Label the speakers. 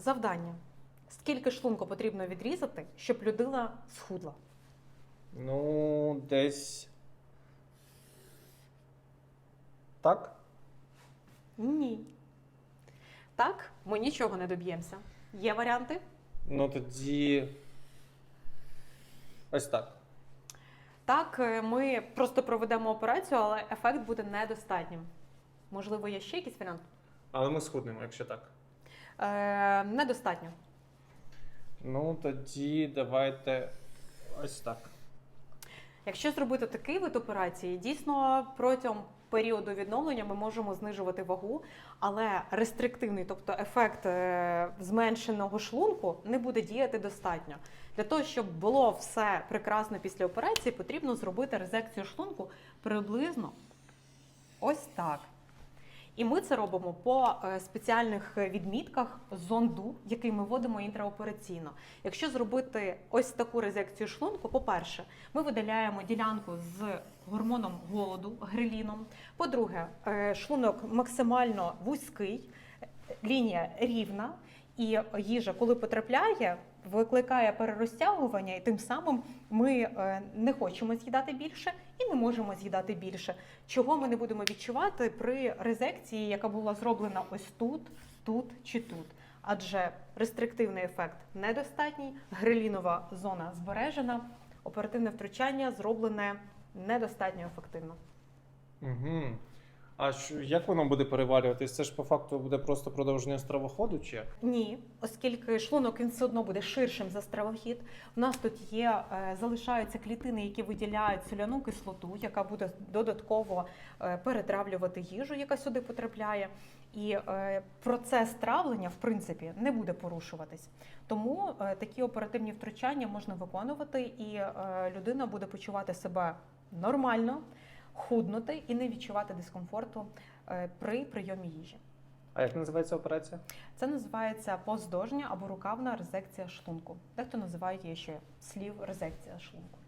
Speaker 1: завдання. Скільки шлунку потрібно відрізати, щоб людина схудла?
Speaker 2: Ну, десь. Так?
Speaker 1: Ні. Так, ми нічого не доб'ємося. Є варіанти?
Speaker 2: Ну тоді. Ось так.
Speaker 1: Так, е, ми просто проведемо операцію, але ефект буде недостатнім. Можливо, є ще якийсь варіант?
Speaker 2: Але ми схуднемо, якщо так.
Speaker 1: Е, недостатньо.
Speaker 2: Ну, тоді давайте ось так.
Speaker 1: Якщо зробити такий вид операції, дійсно протягом періоду відновлення ми можемо знижувати вагу, але рестриктивний, тобто ефект е, зменшеного шлунку, не буде діяти достатньо. Для того, щоб було все прекрасно після операції, потрібно зробити резекцію шлунку приблизно ось так. І ми це робимо по е, спеціальних відмітках зонду, який ми вводимо інтраопераційно. Якщо зробити ось таку резекцію шлунку, по-перше, ми видаляємо ділянку з гормоном голоду, греліном. По-друге, е, шлунок максимально вузький, е, лінія рівна, і їжа, коли потрапляє, викликає перерозтягування, і тим самим ми е, не хочемо з'їдати більше і не можемо з'їдати більше. Чого ми не будемо відчувати при резекції, яка була зроблена ось тут, тут чи тут. Адже рестриктивний ефект недостатній, грелінова зона збережена, оперативне втручання зроблене недостатньо ефективно.
Speaker 2: Угу. А що, як воно буде переварюватись? Це ж по факту буде просто продовження стравоходу, чи як?
Speaker 1: Ні, оскільки шлунок він все одно буде ширшим за стравохід. У нас тут є е, залишаються клітини, які виділяють соляну кислоту, яка буде додатково е, перетравлювати їжу, яка сюди потрапляє. І е, процес травлення, в принципі, не буде порушуватись. Тому е, такі оперативні втручання можна виконувати, і е, людина буде почувати себе нормально, худнути і не відчувати дискомфорту е, при прийомі їжі.
Speaker 2: А як називається операція?
Speaker 1: Це називається поздожня або рукавна резекція шлунку. Дехто називає її ще слів резекція шлунку.